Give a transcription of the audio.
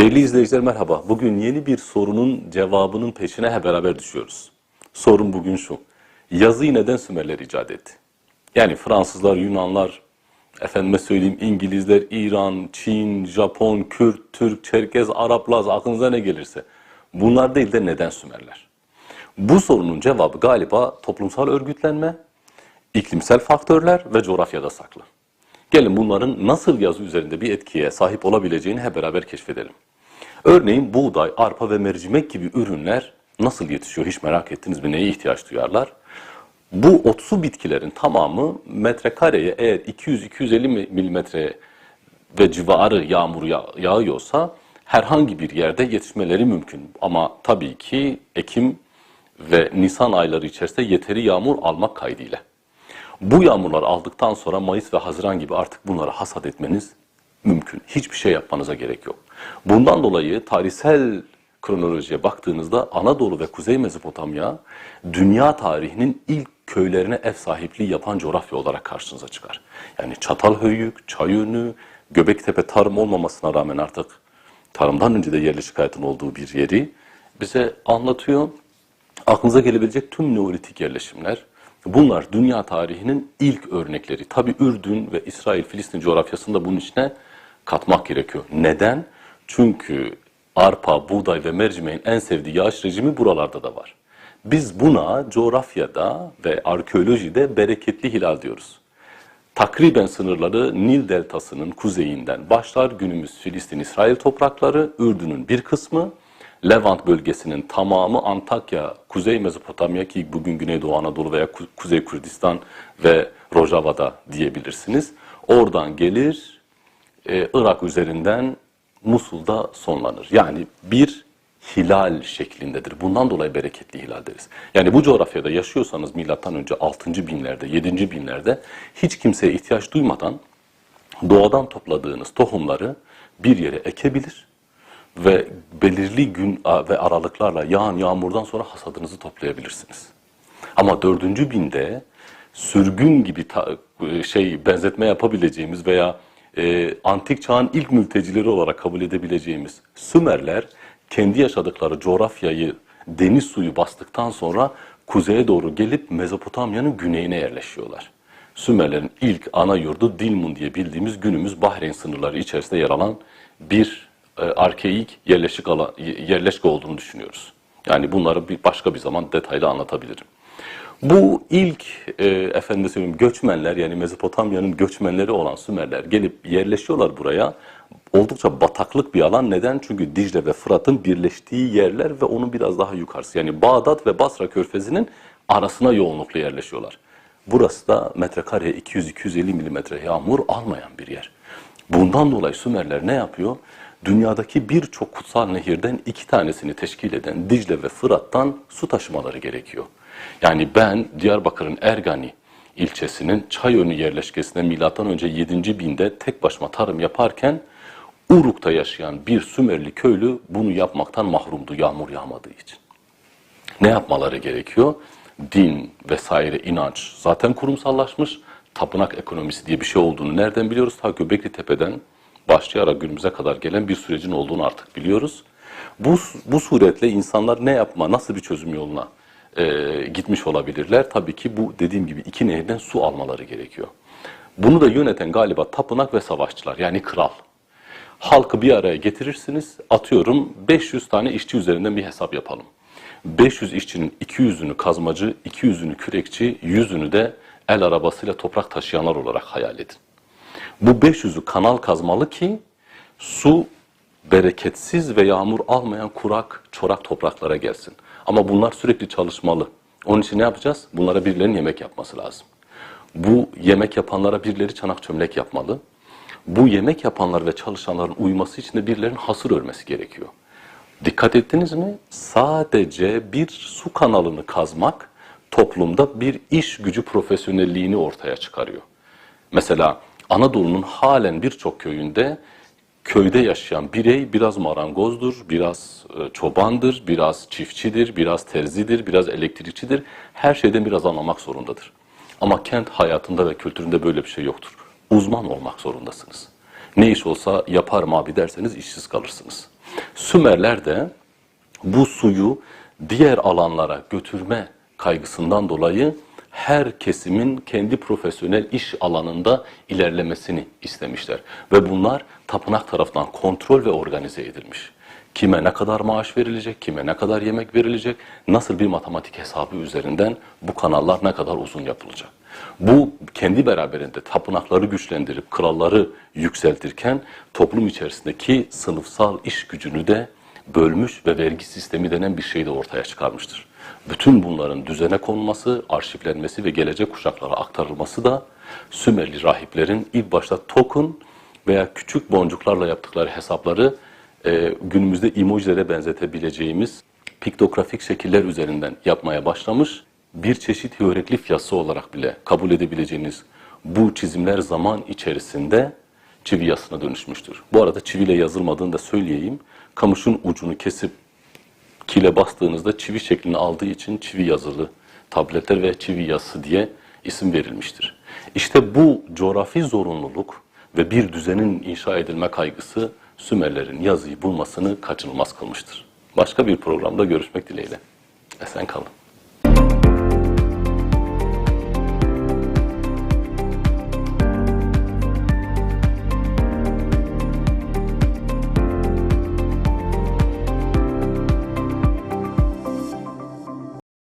Değerli izleyiciler merhaba. Bugün yeni bir sorunun cevabının peşine hep beraber düşüyoruz. Sorun bugün şu. Yazıyı neden Sümerler icat etti? Yani Fransızlar, Yunanlar, efendime söyleyeyim İngilizler, İran, Çin, Japon, Kürt, Türk, Çerkez, Araplar aklınıza ne gelirse. Bunlar değil de neden Sümerler? Bu sorunun cevabı galiba toplumsal örgütlenme, iklimsel faktörler ve coğrafyada saklı. Gelin bunların nasıl yazı üzerinde bir etkiye sahip olabileceğini hep beraber keşfedelim. Örneğin buğday, arpa ve mercimek gibi ürünler nasıl yetişiyor hiç merak ettiniz mi? Neye ihtiyaç duyarlar? Bu otsu bitkilerin tamamı metrekareye eğer 200-250 milimetre ve civarı yağmur yağ- yağıyorsa herhangi bir yerde yetişmeleri mümkün. Ama tabii ki Ekim ve Nisan ayları içerisinde yeteri yağmur almak kaydıyla. Bu yağmurlar aldıktan sonra Mayıs ve Haziran gibi artık bunları hasat etmeniz mümkün. Hiçbir şey yapmanıza gerek yok. Bundan dolayı tarihsel kronolojiye baktığınızda Anadolu ve Kuzey Mezopotamya dünya tarihinin ilk köylerine ev sahipliği yapan coğrafya olarak karşınıza çıkar. Yani Çatalhöyük, Çayönü, Göbektepe tarım olmamasına rağmen artık tarımdan önce de yerleşik hayatın olduğu bir yeri bize anlatıyor. Aklınıza gelebilecek tüm Neolitik yerleşimler bunlar dünya tarihinin ilk örnekleri. Tabi Ürdün ve İsrail, Filistin coğrafyasını da bunun içine katmak gerekiyor. Neden? Çünkü arpa, buğday ve mercimeğin en sevdiği yağış rejimi buralarda da var. Biz buna coğrafyada ve arkeolojide bereketli hilal diyoruz. Takriben sınırları Nil Deltası'nın kuzeyinden başlar günümüz Filistin-İsrail toprakları, Ürdün'ün bir kısmı, Levant bölgesinin tamamı Antakya, Kuzey Mezopotamya ki bugün Güneydoğu Anadolu veya Ku- Kuzey Kürdistan ve Rojava'da diyebilirsiniz. Oradan gelir, e, Irak üzerinden Musul'da sonlanır. Yani bir hilal şeklindedir. Bundan dolayı bereketli hilal deriz. Yani bu coğrafyada yaşıyorsanız milattan önce 6. binlerde, 7. binlerde hiç kimseye ihtiyaç duymadan doğadan topladığınız tohumları bir yere ekebilir ve belirli gün ve aralıklarla yağan yağmurdan sonra hasadınızı toplayabilirsiniz. Ama dördüncü binde sürgün gibi e, şey benzetme yapabileceğimiz veya e, antik çağın ilk mültecileri olarak kabul edebileceğimiz Sümerler kendi yaşadıkları coğrafyayı deniz suyu bastıktan sonra kuzeye doğru gelip Mezopotamya'nın güneyine yerleşiyorlar. Sümerlerin ilk ana yurdu Dilmun diye bildiğimiz günümüz Bahreyn sınırları içerisinde yer alan bir e, arkeik yerleşik alan, yerleşke olduğunu düşünüyoruz. Yani bunları bir başka bir zaman detaylı anlatabilirim. Bu ilk e, efendim söyleyeyim göçmenler yani Mezopotamya'nın göçmenleri olan Sümerler gelip yerleşiyorlar buraya. Oldukça bataklık bir alan. Neden? Çünkü Dicle ve Fırat'ın birleştiği yerler ve onun biraz daha yukarısı. Yani Bağdat ve Basra körfezinin arasına yoğunlukla yerleşiyorlar. Burası da metrekareye 200-250 milimetre yağmur almayan bir yer. Bundan dolayı Sümerler ne yapıyor? Dünyadaki birçok kutsal nehirden iki tanesini teşkil eden Dicle ve Fırat'tan su taşımaları gerekiyor. Yani ben Diyarbakır'ın Ergani ilçesinin Çayönü yerleşkesine milattan önce 7. binde tek başıma tarım yaparken Uruk'ta yaşayan bir Sümerli köylü bunu yapmaktan mahrumdu yağmur yağmadığı için. Ne yapmaları gerekiyor? Din vesaire inanç zaten kurumsallaşmış. Tapınak ekonomisi diye bir şey olduğunu nereden biliyoruz? Ta Göbekli Tepe'den başlayarak günümüze kadar gelen bir sürecin olduğunu artık biliyoruz. Bu, bu suretle insanlar ne yapma, nasıl bir çözüm yoluna e, gitmiş olabilirler? Tabii ki bu dediğim gibi iki nehirden su almaları gerekiyor. Bunu da yöneten galiba tapınak ve savaşçılar yani kral. Halkı bir araya getirirsiniz. Atıyorum 500 tane işçi üzerinden bir hesap yapalım. 500 işçinin 200'ünü kazmacı, 200'ünü kürekçi, 100'ünü de el arabasıyla toprak taşıyanlar olarak hayal edin. Bu 500'ü kanal kazmalı ki su bereketsiz ve yağmur almayan kurak, çorak topraklara gelsin. Ama bunlar sürekli çalışmalı. Onun için ne yapacağız? Bunlara birilerinin yemek yapması lazım. Bu yemek yapanlara birileri çanak çömlek yapmalı. Bu yemek yapanlar ve çalışanların uyuması için de birilerinin hasır örmesi gerekiyor. Dikkat ettiniz mi? Sadece bir su kanalını kazmak toplumda bir iş gücü profesyonelliğini ortaya çıkarıyor. Mesela Anadolu'nun halen birçok köyünde köyde yaşayan birey biraz marangozdur, biraz e, çobandır, biraz çiftçidir, biraz terzidir, biraz elektrikçidir. Her şeyden biraz anlamak zorundadır. Ama kent hayatında ve kültüründe böyle bir şey yoktur. Uzman olmak zorundasınız. Ne iş olsa yaparım abi derseniz işsiz kalırsınız. Sümerler de bu suyu diğer alanlara götürme kaygısından dolayı her kesimin kendi profesyonel iş alanında ilerlemesini istemişler. Ve bunlar tapınak tarafından kontrol ve organize edilmiş. Kime ne kadar maaş verilecek, kime ne kadar yemek verilecek, nasıl bir matematik hesabı üzerinden bu kanallar ne kadar uzun yapılacak. Bu kendi beraberinde tapınakları güçlendirip kralları yükseltirken toplum içerisindeki sınıfsal iş gücünü de bölmüş ve vergi sistemi denen bir şeyi de ortaya çıkarmıştır. Bütün bunların düzene konulması, arşivlenmesi ve gelecek kuşaklara aktarılması da Sümerli rahiplerin ilk başta token veya küçük boncuklarla yaptıkları hesapları e, günümüzde emojilere benzetebileceğimiz piktografik şekiller üzerinden yapmaya başlamış. Bir çeşit hieroglif yazısı olarak bile kabul edebileceğiniz bu çizimler zaman içerisinde çivi yazısına dönüşmüştür. Bu arada çiviyle yazılmadığını da söyleyeyim. Kamışın ucunu kesip kile bastığınızda çivi şeklini aldığı için çivi yazılı tabletler ve çivi yazısı diye isim verilmiştir. İşte bu coğrafi zorunluluk ve bir düzenin inşa edilme kaygısı Sümerlerin yazıyı bulmasını kaçınılmaz kılmıştır. Başka bir programda görüşmek dileğiyle. Esen kalın.